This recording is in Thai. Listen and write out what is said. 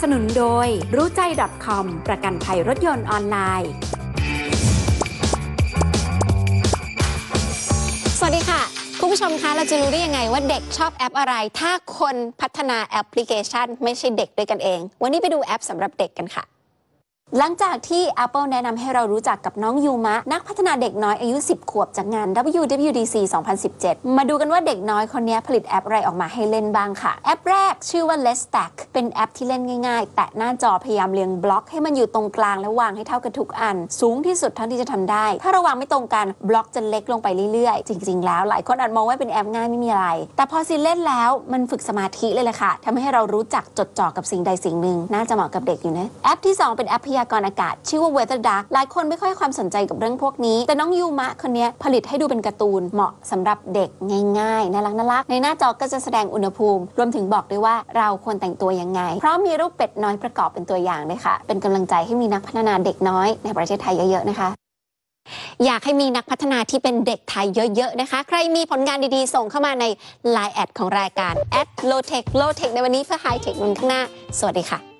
สนุนโดยรู้ใจ .com ประกันภัยรถยนต์ออนไลน์ สวัสดีค่ะ คุณผู้ชมคะ เราจะรู้ได้ยังไงว่าเด็กชอบแอปอะไร ถ้าคนพัฒนาแอปพลิเคชัน ไม่ใช่เด็กด้วยกันเอง วันนี้ไปดูแอปสำหรับเด็กกันค่ะ หลังจากที่ Apple แนะนำให้เรารู้จักกับน้องยูมะ นักพัฒนาเด็กน้อยอายุ 10 ขวบจากงาน WWDC 2017 มาดูกันว่าเด็กน้อยคนนี้ผลิตแอปอะไรออกมาให้เล่นบ้างค่ะ แอปแรกชื่อว่า Let's Stack เป็นแอปที่เล่นง่ายๆ แตะหน้าจอพยายามเรียงบล็อกให้มันอยู่ตรงกลางและวางให้เท่ากันทุกอัน สูงที่สุดเท่าที่จะทำได้ ถ้าระวางไม่ตรงกันบล็อกจะเล็กลงไปเรื่อยๆ จริง ๆ แล้วหลายคนอาจมองว่าเป็นแอปง่ายไม่มีอะไร แต่พอซิเล่นแล้วมันฝึกสมาธิเลยแหละค่ะทำให้เรารู้จักจดจ่อกับสิ่งใดสิ่งหนึ่งน่าจะเหมาะกับเด็กอยู่นะแอปที่ 2 เป็นแอปพยากรณ์อากาศ ชื่อว่า Weather Duck หลายคนไม่ค่อยความสนใจกับเรื่องพวกนี้ แต่น้องยูมะคนนี้ผลิตให้ดูเป็นการ์ตูนเหมาะสำหรับเด็กง่ายๆน่ารักน่ารักในหน้าจอก็จะแสดงอุณหภูมิ รวมถึงบอกด้วยว่าเราควรแต่งตัวยังไง เพราะมีรูปเป็ดน้อยประกอบเป็นตัวอย่างด้วยค่ะ เป็นกำลังใจให้มีนักพัฒนาเด็กน้อยในประเทศไทยเยอะๆนะคะอยากให้มีนักพัฒนาที่เป็นเด็กไทยเยอะ ๆ นะคะ ใครมีผลงานดีๆ ส่งเข้ามาใน Line แอดของรายการ at low tech low tech ในวันนี้เพื่อ high tech วันข้างหน้า สวัสดีค่ะ